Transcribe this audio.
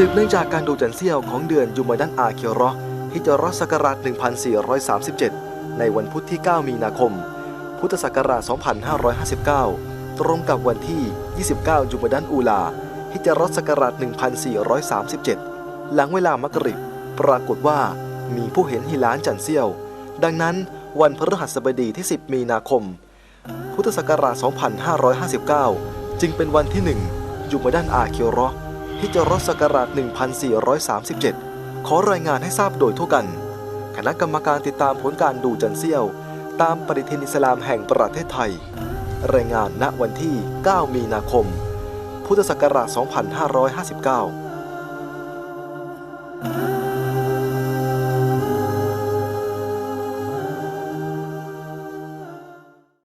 สืบเนื่องจากการดูจันเซียวของเดือนยูมาดันอาเคียวรอฮิจรัสศักราช 1437 ในวันพุธที่ 9 มีนาคม พุทธศักราช 2559 ตรงกับวันที่ 29 ยูมาดันอูลา ฮิจรัสศักราช 1437 หลังเวลามักริบ ปรากฏว่ามีผู้เห็นฮิลานจันเซียว ดังนั้นวันพฤหัสบดีที่ 10 มีนาคม พุทธศักราช 2559 จึงเป็นวันที่1อยู่มาด้านอาเคียวรอ ฮิจรัศักราช 1437 ขอรายงานให้ทราบโดยทั่วกัน คณะกรรมการติดตามผลการดูจันเซียว ตามปฏิทินอิสลามแห่งประเทศไทย รายงานณวันที่ 9 มีนาคม พุทธศักราช 2559